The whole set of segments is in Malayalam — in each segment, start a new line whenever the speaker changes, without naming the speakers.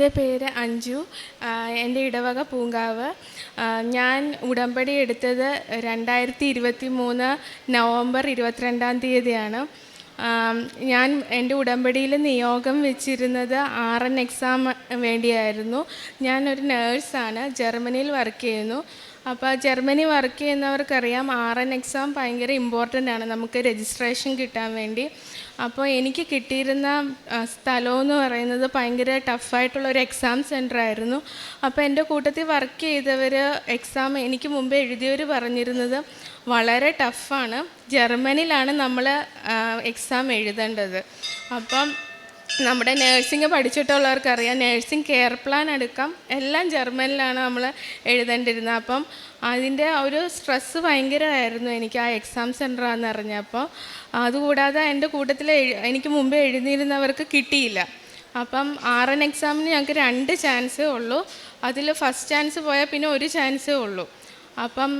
എന്റെ പേര് അഞ്ജു. എന്റെ ഇടവക പൂങ്കാവ്. ഞാൻ ഉടമ്പടി എടുത്തത് രണ്ടായിരത്തി ഇരുപത്തി മൂന്ന് നവംബർ ഇരുപത്തിരണ്ടാം തീയതിയാണ്. ഞാൻ എന്റെ ഉടമ്പടിയിൽ നിയോഗം വെച്ചിരുന്നത് ആർ എൻ എക്സാം വേണ്ടിയായിരുന്നു. ഞാനൊരു നേഴ്സാണ് ജർമ്മനിയിൽ വർക്ക് ചെയ്യുന്നു. അപ്പോൾ ജർമ്മനി വർക്ക് ചെയ്യുന്നവർക്കറിയാം ആർ എൻ എക്സാം ഭയങ്കര ഇമ്പോർട്ടന്റ് ആണ്. നമുക്ക് രജിസ്ട്രേഷൻ കിട്ടാൻ വേണ്ടി. അപ്പോൾ എനിക്ക് കിട്ടിയിരുന്ന സ്ഥലമെന്ന് പറയുന്നത് ഭയങ്കര ടഫായിട്ടുള്ള ഒരു എക്സാം സെന്റർ ആയിരുന്നു. അപ്പോൾ എന്റെ കൂട്ടത്തിൽ വർക്ക് ചെയ്തവർ എക്സാം എനിക്ക് മുമ്പ് എഴുതിയവർ പറഞ്ഞിരുന്നത് വളരെ ടഫാണ് ജർമ്മനിയിലാണ് നമ്മൾ എക്സാം എഴുതേണ്ടത്. അപ്പം നമ്മുടെ നേഴ്സിംഗ് പഠിച്ചിട്ടുള്ളവർക്കറിയാം. നേഴ്സിംഗ് കെയർ പ്ലാൻ എടുക്കാം. എല്ലാം ജർമ്മനിലാണ് നമ്മൾ എഴുതേണ്ടിരുന്നത്. അപ്പം അതിന്റെ ഒരു സ്ട്രെസ്സ് ഭയങ്കരമായിരുന്നു എനിക്ക് ആ എക്സാം സെന്ററാന്ന് അറിഞ്ഞപ്പോൾ. അതുകൂടാതെ എന്റെ കൂട്ടത്തിൽ എനിക്ക് മുമ്പേ എഴുതിയിരുന്നവർക്ക് കിട്ടിയില്ല. അപ്പം ആർ എൻ എക്സാമിന് ഞങ്ങൾക്ക് രണ്ട് ചാൻസേ ഉള്ളൂ. അതിൽ ഫസ്റ്റ് ചാൻസ് പോയാൽ പിന്നെ ഒരു ചാൻസേ ഉള്ളൂ. അപ്പം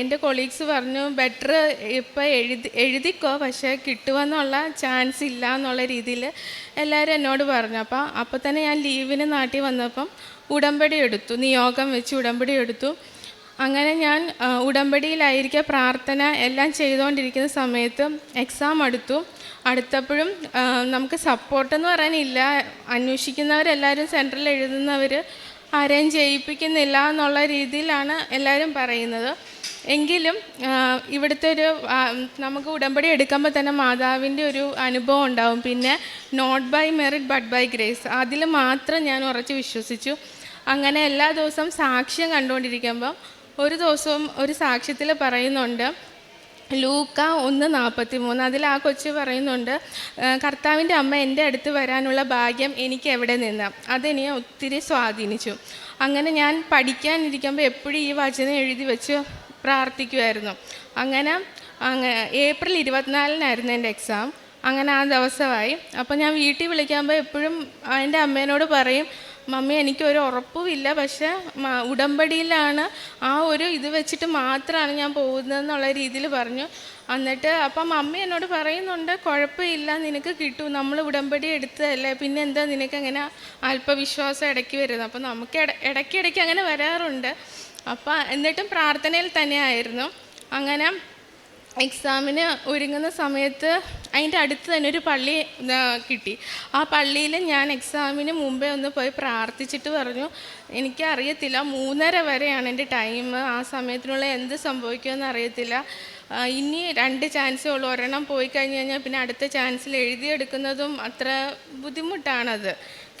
എന്റെ കൊളീഗ്സ് പറഞ്ഞു ബെറ്റർ ഇപ്പം എഴുതി എഴുതിക്കോ പക്ഷേ കിട്ടുമെന്നുള്ള ചാൻസ് ഇല്ല എന്നുള്ള രീതിയിൽ എല്ലാവരും എന്നോട് പറഞ്ഞു. അപ്പം അപ്പോൾ തന്നെ ഞാൻ ലീവിന് നാട്ടിൽ വന്നപ്പം ഉടമ്പടി എടുത്തു നിയോഗം വെച്ച് ഉടമ്പടി എടുത്തു. അങ്ങനെ ഞാൻ ഉടമ്പടിയിലായിരിക്കെ പ്രാർത്ഥന എല്ലാം ചെയ്തുകൊണ്ടിരിക്കുന്ന സമയത്ത് എക്സാം അടുത്തു. അടുത്തപ്പോഴും നമുക്ക് സപ്പോർട്ടെന്ന് പറയാനില്ല. അന്വേഷിക്കുന്നവരെല്ലാവരും സെൻട്രലിൽ എഴുതുന്നവർ ആരെയും ചെയ്യിപ്പിക്കുന്നില്ല എന്നുള്ള രീതിയിലാണ് എല്ലാവരും പറയുന്നത്. എങ്കിലും ഇവിടുത്തെ ഒരു നമുക്ക് ഉടമ്പടി എടുക്കുമ്പോൾ തന്നെ മാതാവിന്റെ ഒരു അനുഭവം ഉണ്ടാവും. പിന്നെ not by merit but by grace അതിൽ മാത്രം ഞാൻ ഉറച്ച് വിശ്വസിച്ചു. അങ്ങനെ എല്ലാ ദിവസവും സാക്ഷ്യം കണ്ടുകൊണ്ടിരിക്കുമ്പം ഒരു ദിവസവും ഒരു സാക്ഷ്യത്തിൽ പറയുന്നുണ്ട്. ലൂക്ക ഒന്ന് നാൽപ്പത്തി മൂന്ന് അതിൽ ആ കൊച്ചു പറയുന്നുണ്ട് "ആ, കർത്താവിന്റെ അമ്മ എന്റെ അടുത്ത് വരാനുള്ള ഭാഗ്യം എനിക്ക് എവിടെ നിന്ന്? അതെനിയെ ഒത്തിരി സ്വാധീനിച്ചു. അങ്ങനെ ഞാൻ പഠിക്കാനിരിക്കുമ്പോൾ എപ്പോഴും ഈ വചനം എഴുതി വെച്ച് പ്രാർത്ഥിക്കുമായിരുന്നു അങ്ങനെ അങ്ങ ഏപ്രിൽ ഇരുപത്തിനാലിനായിരുന്നു എന്റെ എക്സാം. അങ്ങനെ ആ ദിവസമായി. അപ്പോൾ ഞാൻ വീട്ടിൽ വിളിക്കുമ്പോൾ എപ്പോഴും എന്റെ അമ്മേനോട് പറയും മമ്മി എനിക്കൊരു ഉറപ്പുമില്ല. പക്ഷേ ഉടമ്പടിയിലാണ് ആ ഒരു ഇത് വെച്ചിട്ട് മാത്രമാണ് ഞാൻ പോകുന്നതെന്നുള്ള രീതിയിൽ പറഞ്ഞു. എന്നിട്ട് അപ്പം മമ്മി എന്നോട് പറയുന്നുണ്ട് കുഴപ്പമില്ല നിനക്ക് കിട്ടും. നമ്മൾ ഉടമ്പടി എടുത്തതല്ലേ. പിന്നെ എന്താ നിനക്ക് അങ്ങനെ അല്പവിശ്വാസം ഇടയ്ക്ക് വരുന്നത്? അപ്പം നമുക്ക് ഇട ഇടയ്ക്കിടയ്ക്ക് അങ്ങനെ വരാറുണ്ട്. അപ്പം എന്നിട്ടും പ്രാർത്ഥനയിൽ തന്നെയായിരുന്നു. അങ്ങനെ എക്സാമിന് ഒരുങ്ങുന്ന സമയത്ത് അതിന്റെ അടുത്ത് തന്നെ ഒരു പള്ളി കിട്ടി. ആ പള്ളിയിൽ ഞാൻ എക്സാമിന് മുമ്പേ ഒന്ന് പോയി പ്രാർത്ഥിച്ചിട്ട് പറഞ്ഞു എനിക്കറിയത്തില്ല. മൂന്നര വരെയാണ് എന്റെ ടൈം. ആ സമയത്തിനുള്ള എന്ത് സംഭവിക്കുമെന്ന് അറിയത്തില്ല. ഇനി രണ്ട് ചാൻസേ ഉള്ളൂ. ഒരെണ്ണം പോയി കഴിഞ്ഞ് കഴിഞ്ഞാൽ പിന്നെ അടുത്ത ചാൻസിൽ എഴുതിയെടുക്കുന്നതും അത്ര ബുദ്ധിമുട്ടാണത്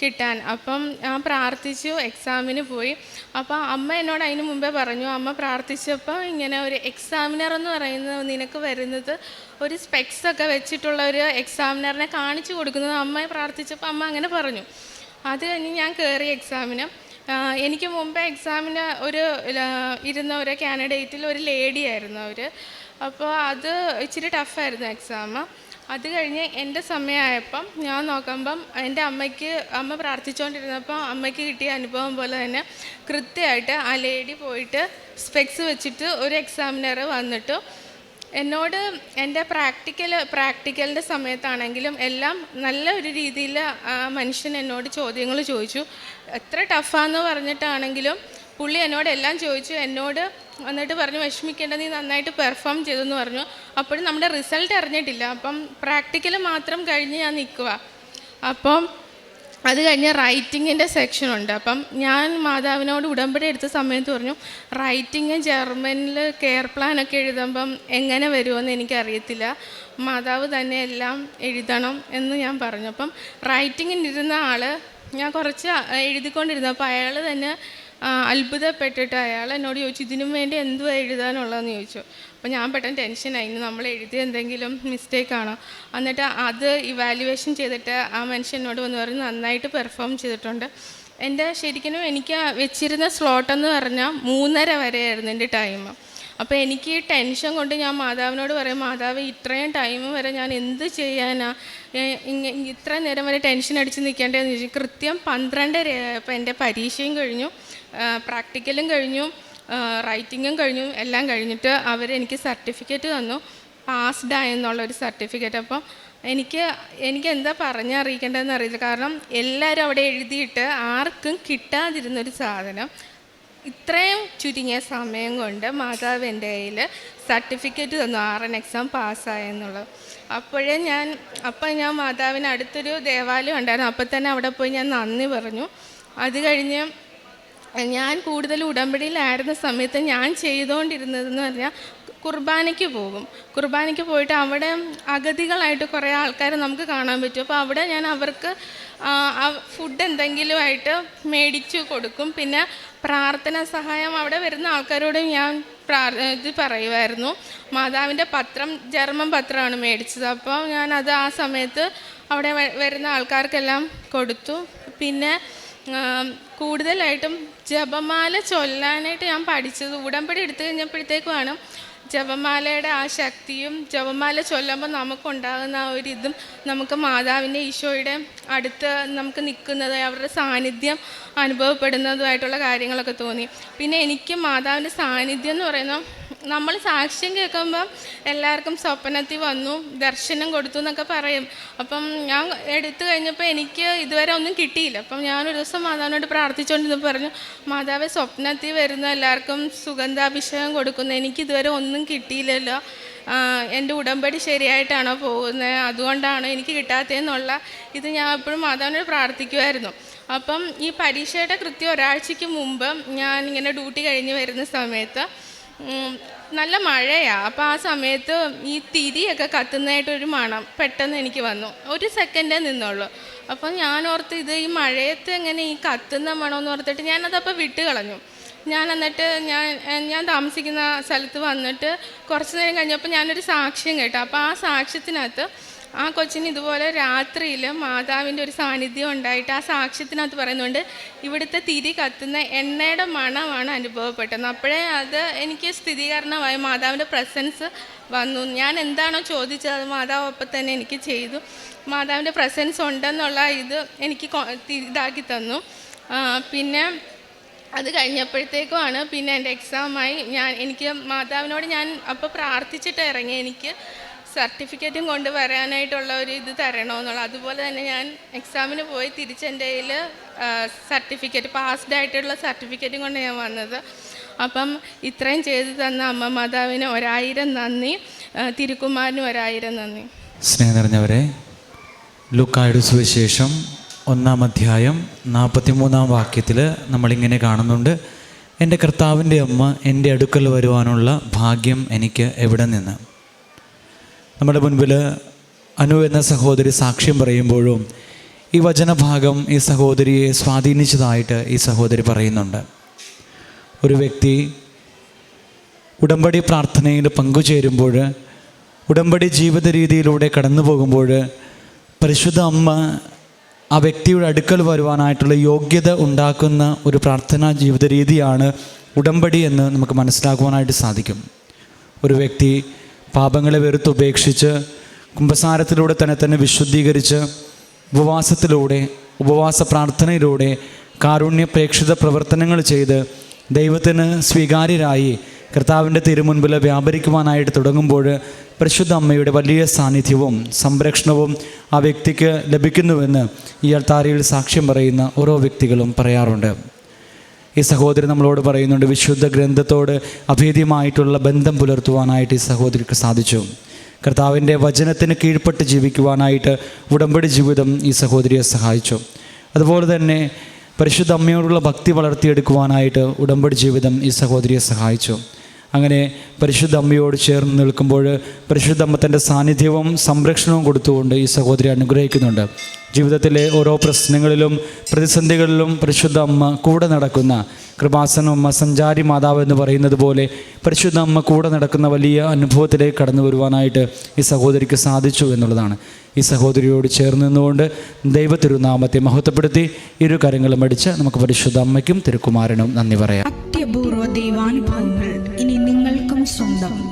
കിട്ടാൻ. അപ്പം ഞാൻ പ്രാർത്ഥിച്ചു എക്സാമിന് പോയി. അപ്പോൾ അമ്മ എന്നോട് അതിന് മുമ്പേ പറഞ്ഞു അമ്മ പ്രാർത്ഥിച്ചപ്പോൾ ഇങ്ങനെ ഒരു എക്സാമിനർ എന്ന് പറയുന്ന നിനക്ക് വരുന്നത് ഒരു സ്പെക്സ് ഒക്കെ വെച്ചിട്ടുള്ള ഒരു എക്സാമിനറിനെ കാണിച്ചു കൊടുക്കുന്നത് അമ്മയെ പ്രാർത്ഥിച്ചപ്പോൾ അമ്മ അങ്ങനെ പറഞ്ഞു. അത് കഴിഞ്ഞ് ഞാൻ കയറി എക്സാമിന്. എനിക്ക് മുമ്പ് എക്സാമിന് ഒരു ഇരുന്ന ഒരു കാൻഡിഡേറ്റിൽ ഒരു ലേഡി ആയിരുന്നു അവർ അപ്പോൾ അത് ഇച്ചിരി ടഫായിരുന്നു എക്സാം. അത് കഴിഞ്ഞ് എന്റെ സമയമായപ്പം ഞാൻ നോക്കുമ്പം എന്റെ അമ്മയ്ക്ക് അമ്മ പ്രാർത്ഥിച്ചുകൊണ്ടിരുന്നപ്പോൾ അമ്മയ്ക്ക് കിട്ടിയ അനുഭവം പോലെ തന്നെ കൃത്യമായിട്ട് ആ ലേഡി പോയിട്ട് സ്പെക്സ് വെച്ചിട്ട് ഒരു എക്സാമിനർ വന്നിട്ട് എന്നോട് എന്റെ പ്രാക്ടിക്കൽ പ്രാക്ടിക്കലിന്റെ സമയത്താണെങ്കിലും എല്ലാം നല്ല ഒരു രീതിയിൽ മനുഷ്യൻ എന്നോട് ചോദ്യങ്ങൾ ചോദിച്ചു. എത്ര ടഫാന്ന് പറഞ്ഞിട്ടാണെങ്കിലും പുള്ളി എന്നോട് എല്ലാം ചോദിച്ചു. എന്നോട് എന്നിട്ട് പറഞ്ഞു വിഷമിക്കേണ്ട നീ നന്നായിട്ട് പെർഫോം ചെയ്തെന്ന് പറഞ്ഞു. അപ്പോഴും നമ്മുടെ റിസൾട്ട് അറിഞ്ഞിട്ടില്ല. അപ്പം പ്രാക്ടിക്കൽ മാത്രം കഴിഞ്ഞ് ഞാൻ നിൽക്കുക അപ്പം അത് കഴിഞ്ഞ് റൈറ്റിങ്ങിന്റെ സെക്ഷനുണ്ട് അപ്പം ഞാൻ മാതാവിനോട് ഉടമ്പടി എടുത്ത സമയത്ത് പറഞ്ഞു റൈറ്റിങ് ജർമ്മനിൽ കെയർ പ്ലാൻ ഒക്കെ എഴുതുമ്പം എങ്ങനെ വരുമെന്ന് എനിക്കറിയത്തില്ല. മാതാവ് തന്നെ എല്ലാം എഴുതണം എന്ന് ഞാൻ പറഞ്ഞു. അപ്പം റൈറ്റിങ്ങിനിരുന്ന ആൾ ഞാൻ കുറച്ച് എഴുതിക്കൊണ്ടിരുന്നു അപ്പോൾ അയാൾ തന്നെ അത്ഭുതപ്പെട്ടിട്ട് അയാൾ എന്നോട് ചോദിച്ചു ഇതിനും വേണ്ടി എന്തുവാ എഴുതാനുള്ളതെന്ന് ചോദിച്ചു. അപ്പോൾ ഞാൻ പെട്ടെന്ന് ടെൻഷനായി ഇനി നമ്മൾ എഴുതിയ എന്തെങ്കിലും മിസ്റ്റേക്ക് ആണോ? എന്നിട്ട് അത് ഇവാലുവേഷൻ ചെയ്തിട്ട് ആ മനുഷ്യൻ എന്നോട് വന്ന് പറഞ്ഞ് നന്നായിട്ട് പെർഫോം ചെയ്തിട്ടുണ്ട്. എന്റെ ശരിക്കും എനിക്ക് വെച്ചിരുന്ന സ്ലോട്ടെന്ന് പറഞ്ഞാൽ മൂന്നര വരെയായിരുന്നു എന്റെ ടൈം അപ്പോൾ എനിക്ക് ഈ ടെൻഷൻ കൊണ്ട് ഞാൻ മാതാവിനോട് പറയും മാതാവ് ഇത്രയും ടൈം വരെ ഞാൻ എന്ത് ചെയ്യാനാണ് ഇത്ര നേരം വരെ ടെൻഷൻ അടിച്ച് നിൽക്കേണ്ടതെന്ന് ചോദിച്ചു. കൃത്യം പന്ത്രണ്ടര അപ്പോൾ എന്റെ പരീക്ഷയും കഴിഞ്ഞു. പ്രാക്ടിക്കലും കഴിഞ്ഞു റൈറ്റിങ്ങും കഴിഞ്ഞു എല്ലാം കഴിഞ്ഞിട്ട് അവർ എനിക്ക് സർട്ടിഫിക്കറ്റ് തന്നു. പാസ്ഡ് ആയെന്നുള്ള ഒരു സർട്ടിഫിക്കറ്റ്. അപ്പം എനിക്ക് എനിക്ക് എന്താ പറഞ്ഞറിയിക്കേണ്ടതെന്ന് അറിയില്ല. കാരണം എല്ലാവരും അവിടെ എഴുതിയിട്ട് ആർക്കും കിട്ടാതിരുന്നൊരു സാധനം. ഇത്രയും ചുരുങ്ങിയ സമയം കൊണ്ട് മാതാവ് എന്റെ കയ്യിൽ സർട്ടിഫിക്കറ്റ് തന്നു. ആർ എൻ എക്സാം പാസ്സായെന്നുള്ളത്. അപ്പോഴേ ഞാൻ അപ്പം ഞാൻ മാതാവിന് അടുത്തൊരു ദേവാലയം ഉണ്ടായിരുന്നു. അപ്പം തന്നെ അവിടെ പോയി ഞാൻ നന്ദി പറഞ്ഞു. അത് കഴിഞ്ഞ് ഞാൻ കൂടുതൽ ഉടമ്പടിയിലായിരുന്ന സമയത്ത് ഞാൻ ചെയ്തുകൊണ്ടിരുന്നതെന്ന് പറഞ്ഞാൽ കുർബാനയ്ക്ക് പോകും. കുർബാനയ്ക്ക് പോയിട്ട് അവിടെ അഗതികളായിട്ട് കുറേ ആൾക്കാരെ നമുക്ക് കാണാൻ പറ്റും. അപ്പോൾ അവിടെ ഞാൻ അവർക്ക് ഫുഡ് എന്തെങ്കിലുമായിട്ട് മേടിച്ചു കൊടുക്കും. പിന്നെ പ്രാർത്ഥന സഹായം അവിടെ വരുന്ന ആൾക്കാരോട് ഞാൻ പ്രാർ ഇത് പറയുമായിരുന്നു. മാതാവിന്റെ പത്രം ജർമ്മൻ പത്രമാണ് മേടിച്ചത്. അപ്പോൾ ഞാൻ അത് ആ സമയത്ത് അവിടെ വരുന്ന ആൾക്കാർക്കെല്ലാം കൊടുത്തു. പിന്നെ കൂടുതലായിട്ടും ജപമാല ചൊല്ലാനായിട്ട് ഞാൻ പഠിച്ചത്. ഉടമ്പടി എടുത്തു കഴിഞ്ഞപ്പോഴത്തേക്കുമാണ് ജപമാലയുടെ ആ ശക്തിയും ജപമാല ചൊല്ലുമ്പോൾ നമുക്കുണ്ടാകുന്ന ആ ഒരു ഇതും നമുക്ക് മാതാവിന്റെ ഈശോയുടെ അടുത്ത് നമുക്ക് നിൽക്കുന്നത് അവരുടെ സാന്നിധ്യം അനുഭവപ്പെടുന്നതുമായിട്ടുള്ള കാര്യങ്ങളൊക്കെ തോന്നി. പിന്നെ എനിക്ക് മാതാവിന്റെ സാന്നിധ്യം എന്ന് പറയുന്നത് നമ്മൾ സാക്ഷ്യം കേൾക്കുമ്പം എല്ലാവർക്കും സ്വപ്നത്തിൽ വന്നു ദർശനം കൊടുത്തു എന്നൊക്കെ പറയും. അപ്പം ഞാൻ എടുത്തു കഴിഞ്ഞപ്പോൾ എനിക്ക് ഇതുവരെ ഒന്നും കിട്ടിയില്ല. അപ്പം ഞാനൊരു ദിവസം മാതാവിനോട് പ്രാർത്ഥിച്ചുകൊണ്ടിരുന്നു പറഞ്ഞു മാതാവ് സ്വപ്നത്തിൽ വരുന്ന എല്ലാവർക്കും സുഗന്ധാഭിഷേകം കൊടുക്കുന്നു. എനിക്ക് ഇതുവരെ ഒന്നും കിട്ടിയില്ലല്ലോ. എന്റെ ഉടമ്പടി ശരിയായിട്ടാണോ പോകുന്നത്? അതുകൊണ്ടാണ് എനിക്ക് കിട്ടാത്തതെന്നുള്ള ഇത് ഞാൻ എപ്പോഴും മാതാവിനോട് പ്രാർത്ഥിക്കുമായിരുന്നു. അപ്പം ഈ പരീക്ഷയുടെ കൃത്യം ഒരാഴ്ചയ്ക്ക് മുമ്പ് ഞാൻ ഇങ്ങനെ ഡ്യൂട്ടി കഴിഞ്ഞ് വരുന്ന സമയത്ത് നല്ല മഴയാണ് അപ്പോൾ ആ സമയത്ത് ഈ തിരിയൊക്കെ കത്തുന്നതായിട്ടൊരു മണം പെട്ടെന്ന് എനിക്ക് വന്നു. ഒരു സെക്കൻഡേ നിന്നുള്ളൂ. അപ്പോൾ ഞാൻ ഓർത്ത് ഇത് ഈ മഴയത്ത് എങ്ങനെ ഈ കത്തുന്ന മണമെന്ന് ഓർത്തിട്ട് ഞാനതപ്പോൾ വിട്ട് കളഞ്ഞു. ഞാൻ എന്നിട്ട് ഞാൻ ഞാൻ താമസിക്കുന്ന സ്ഥലത്ത് വന്നിട്ട് കുറച്ച് നേരം കഴിഞ്ഞപ്പോൾ ഞാനൊരു സാക്ഷ്യം കേട്ടു. അപ്പോൾ ആ സാക്ഷ്യത്തിനകത്ത് ആ കൊച്ചിന് ഇതുപോലെ രാത്രിയിൽ മാതാവിന്റെ ഒരു സാന്നിധ്യം ഉണ്ടായിട്ട് ആ സാക്ഷ്യത്തിനകത്ത് പറയുന്നുണ്ട് ഇവിടുത്തെ തിരി കത്തുന്ന എണ്ണയുടെ മണമാണ് അനുഭവപ്പെട്ടത്. അപ്പോഴേ അത് എനിക്ക് സ്ഥിരീകരണമായി മാതാവിന്റെ പ്രസൻസ് വന്നു. ഞാൻ എന്താണോ ചോദിച്ചത് അത് മാതാവ് അപ്പം തന്നെ എനിക്ക് ചെയ്തു. മാതാവിന്റെ പ്രസൻസ് ഉണ്ടെന്നുള്ള ഇത് എനിക്ക് ഇതാക്കി തന്നു. പിന്നെ അത് കഴിഞ്ഞപ്പോഴത്തേക്കുമാണ് പിന്നെ എന്റെ എക്സാമായി ഞാൻ എനിക്ക് മാതാവിനോട് ഞാൻ അപ്പോൾ പ്രാർത്ഥിച്ചിട്ട് ഇറങ്ങി. എനിക്ക് സർട്ടിഫിക്കറ്റും കൊണ്ട് വരാനായിട്ടുള്ള ഒരു ഇത് തരണമെന്നുള്ള അതുപോലെ തന്നെ ഞാൻ എക്സാമിന് പോയി തിരിച്ച് എന്റെ കയ്യിൽ സർട്ടിഫിക്കറ്റ് പാസ്ഡ് ആയിട്ടുള്ള സർട്ടിഫിക്കറ്റും കൊണ്ട് ഞാൻ വന്നത്. അപ്പം ഇത്രയും ചെയ്തു തന്ന അമ്മ മാതാവിന് ഒരായിരം നന്ദി തിരുക്കുമാറിന് ഒരായിരം നന്ദി.
സ്നേഹം നിറഞ്ഞവരെ ലുക്കായുടെ സുവിശേഷം ഒന്നാം അധ്യായം നാൽപ്പത്തിമൂന്നാം വാക്യത്തിൽ നമ്മളിങ്ങനെ കാണുന്നുണ്ട്. എന്റെ കർത്താവിന്റെ അമ്മ എന്റെ അടുക്കൽ വരുവാനുള്ള ഭാഗ്യം എനിക്ക് എവിടെ നിന്ന്? നമ്മുടെ മുൻപിൽ അനു എന്ന സഹോദരി സാക്ഷ്യം പറയുമ്പോഴും ഈ വചനഭാഗം ഈ സഹോദരിയെ സ്വാധീനിച്ചതായിട്ട് ഈ സഹോദരി പറയുന്നുണ്ട്. ഒരു വ്യക്തി ഉടമ്പടി പ്രാർത്ഥനയിൽ പങ്കുചേരുമ്പോൾ ഉടമ്പടി ജീവിത രീതിയിലൂടെ കടന്നു പോകുമ്പോൾ പരിശുദ്ധ അമ്മ ആ വ്യക്തിയുടെ അടുക്കൽ വരുവാനായിട്ടുള്ള യോഗ്യത ഉണ്ടാക്കുന്ന ഒരു പ്രാർത്ഥനാ ജീവിത രീതിയാണ് ഉടമ്പടി എന്ന് നമുക്ക് മനസ്സിലാക്കുവാനായിട്ട് സാധിക്കും. ഒരു വ്യക്തി പാപങ്ങളെ വെറുത്തുപേക്ഷിച്ച് കുംഭസാരത്തിലൂടെ തന്നെ തന്നെ വിശുദ്ധീകരിച്ച് ഉപവാസത്തിലൂടെ ഉപവാസ പ്രാർത്ഥനയിലൂടെ കാരുണ്യപ്രേക്ഷിത പ്രവർത്തനങ്ങൾ ചെയ്ത് ദൈവത്തിന് സ്വീകാര്യരായി കർത്താവിന്റെ തിരുമുൻപിൽ വ്യാപരിക്കുവാനായിട്ട് തുടങ്ങുമ്പോൾ പരിശുദ്ധ അമ്മയുടെ വലിയ സാന്നിധ്യവും സംരക്ഷണവും ആ വ്യക്തിക്ക് ലഭിക്കുന്നുവെന്ന് ഈ അൾത്താരയിൽ സാക്ഷ്യം പറയുന്ന ഓരോ വ്യക്തികളും പറയാറുണ്ട്. ഈ സഹോദരി നമ്മളോട് പറയുന്നുണ്ട് വിശുദ്ധ ഗ്രന്ഥത്തോട് അഭേദ്യമായിട്ടുള്ള ബന്ധം പുലർത്തുവാനായിട്ട് ഈ സഹോദരിക്ക് സാധിച്ചു. കർത്താവിന്റെ വചനത്തിന് കീഴ്പ്പെട്ട് ജീവിക്കുവാനായിട്ട് ഉടമ്പടി ജീവിതം ഈ സഹോദരിയെ സഹായിച്ചു. അതുപോലെ തന്നെ പരിശുദ്ധ അമ്മയോടുള്ള ഭക്തി വളർത്തിയെടുക്കുവാനായിട്ട് ഉടമ്പടി ജീവിതം ഈ സഹോദരിയെ സഹായിച്ചു. അങ്ങനെ പരിശുദ്ധ അമ്മയോട് ചേർന്ന് നിൽക്കുമ്പോൾ പരിശുദ്ധ അമ്മ സാന്നിധ്യവും സംരക്ഷണവും കൊടുത്തുകൊണ്ട് ഈ സഹോദരി അനുഗ്രഹിക്കുന്നുണ്ട്. ജീവിതത്തിലെ ഓരോ പ്രശ്നങ്ങളിലും പ്രതിസന്ധികളിലും പരിശുദ്ധ അമ്മ കൂടെ നടക്കുന്ന കൃപാസന അമ്മ സഞ്ചാരി മാതാവ് എന്ന് പറയുന്നത് പോലെ പരിശുദ്ധ അമ്മ കൂടെ നടക്കുന്ന വലിയ അനുഭവത്തിലേക്ക് കടന്നു വരുവാനായിട്ട് ഈ സഹോദരിക്ക് സാധിച്ചു എന്നുള്ളതാണ്. ഈ സഹോദരിയോട് ചേർന്ന് നിന്നുകൊണ്ട് ദൈവത്തിരുനാമത്തെ മഹത്വപ്പെടുത്തി ഇരു കരങ്ങളും അടിച്ച് നമുക്ക് പരിശുദ്ധ അമ്മയ്ക്കും തിരുക്കുമാരനും നന്ദി പറയാം.
അത്യപൂർവ ദൈവാനുഭവങ്ങൾ ഇനി നിങ്ങൾക്കും സ്വന്തം.